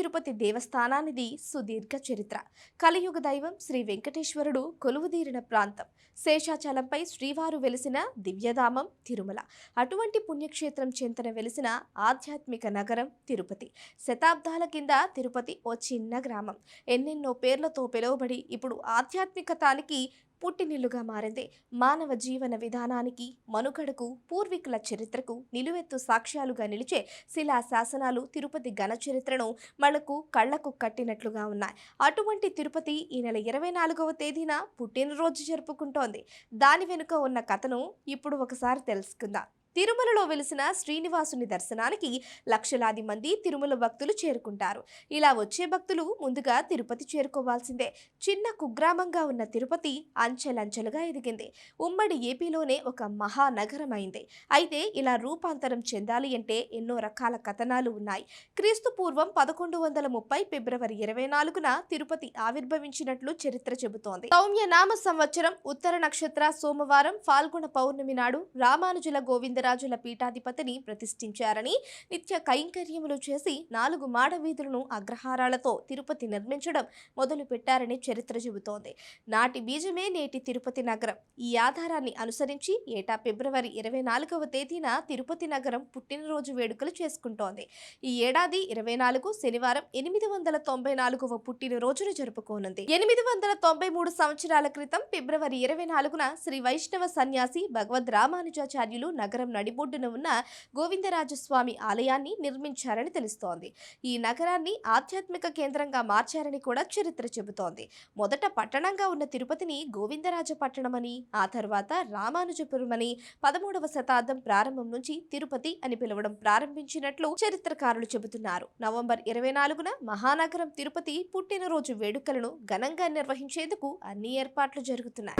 తిరుపతి దేవస్థానానిది సుదీర్ఘ చరిత్ర. కలియుగ దైవం శ్రీ వెంకటేశ్వరుడు కొలువుదీరిన ప్రాంతం. శేషాచలంపై శ్రీవారు వెలిసిన దివ్యధామం తిరుమల. అటువంటి పుణ్యక్షేత్రం చెంతన వెలిసిన ఆధ్యాత్మిక నగరం తిరుపతి. శతాబ్దాల కింద తిరుపతి ఓ చిన్న గ్రామం. ఎన్నెన్నో పేర్లతో పిలువబడి ఇప్పుడు ఆధ్యాత్మికతానికి పుట్టినిల్లుగా మారింది. మానవ జీవన విధానానికి మనుగడకు పూర్వీకుల చరిత్రకు నిలువెత్తు సాక్ష్యాలుగా నిలిచే శిలా శాసనాలు తిరుపతి ఘన చరిత్రను మనకు కళ్ళకు కట్టినట్లుగా ఉన్నాయి. అటువంటి తిరుపతి ఈ నెల ఇరవై నాలుగవ తేదీన పుట్టినరోజు జరుపుకుంటోంది. దాని వెనుక ఉన్న కథను ఇప్పుడు ఒకసారి తెలుసుకుందాం. తిరుమలలో వెలిసిన శ్రీనివాసుని దర్శనానికి లక్షలాది మంది తిరుమల భక్తులు చేరుకుంటారు. ఇలా వచ్చే భక్తులు ముందుగా తిరుపతి చేరుకోవాల్సిందే. చిన్న కుగ్రామంగా ఉన్న తిరుపతి అంచెలంచెలుగా ఎదిగింది. ఉమ్మడి ఏపీలోనే ఒక మహానగరం అయింది అయితే ఇలా రూపాంతరం చెందాలి అంటే ఎన్నో రకాల కథనాలు ఉన్నాయి. క్రీస్తు పూర్వం పదకొండు వందల ముప్పై ఫిబ్రవరి ఇరవై నాలుగున తిరుపతి ఆవిర్భవించినట్లు చరిత్ర చెబుతోంది. సౌమ్య నామ సంవత్సరం ఉత్తర నక్షత్ర సోమవారం ఫాల్గుణ పౌర్ణమి నాడు రామానుజుల గోవిందరాజుల పీఠాధిపతిని ప్రతిష్ఠించారని నిత్య కైంకర్యములు చేసి నాలుగు మాడవీధులను అగ్రహారాలతో తిరుపతి నిర్మించడం మొదలు పెట్టారని చరిత్ర చెబుతోంది. నాటి బీజమే నేటి తిరుపతి నగరం. ఈ ఆధారాన్ని అనుసరించి ఏటా ఫిబ్రవరి ఇరవై నాలుగవ తేదీన తిరుపతి నగరం పుట్టినరోజు వేడుకలు చేసుకుంటోంది. ఈ ఏడాది ఇరవై నాలుగు శనివారం ఎనిమిది వందల తొంభై నాలుగవ పుట్టినరోజును జరుపుకోనుంది. ఎనిమిది వందల తొంభై మూడు సంవత్సరాల క్రితం ఫిబ్రవరి ఇరవై నాలుగున శ్రీ వైష్ణవ సన్యాసి భగవద్ రామానుజాచార్యులు నగరం నడిబొడ్డున ఉన్న గోవిందరాజస్వామి ఆలయాన్ని నిర్మించారని తెలుస్తోంది. ఈ నగరాన్ని ఆధ్యాత్మిక కేంద్రంగా మార్చారని కూడా చరిత్ర చెబుతోంది. మొదట పట్టణంగా ఉన్న తిరుపతిని గోవిందరాజ పట్టణమని ఆ తర్వాత రామానుజపురమని పదమూడవ శతాబ్దం ప్రారంభం నుంచి తిరుపతి అని పిలవడం ప్రారంభించినట్లు చరిత్రకారులు చెబుతున్నారు. నవంబర్ ఇరవై నాలుగున మహానగరం తిరుపతి పుట్టినరోజు వేడుకలను ఘనంగా నిర్వహించేందుకు అన్ని ఏర్పాట్లు జరుగుతున్నాయి.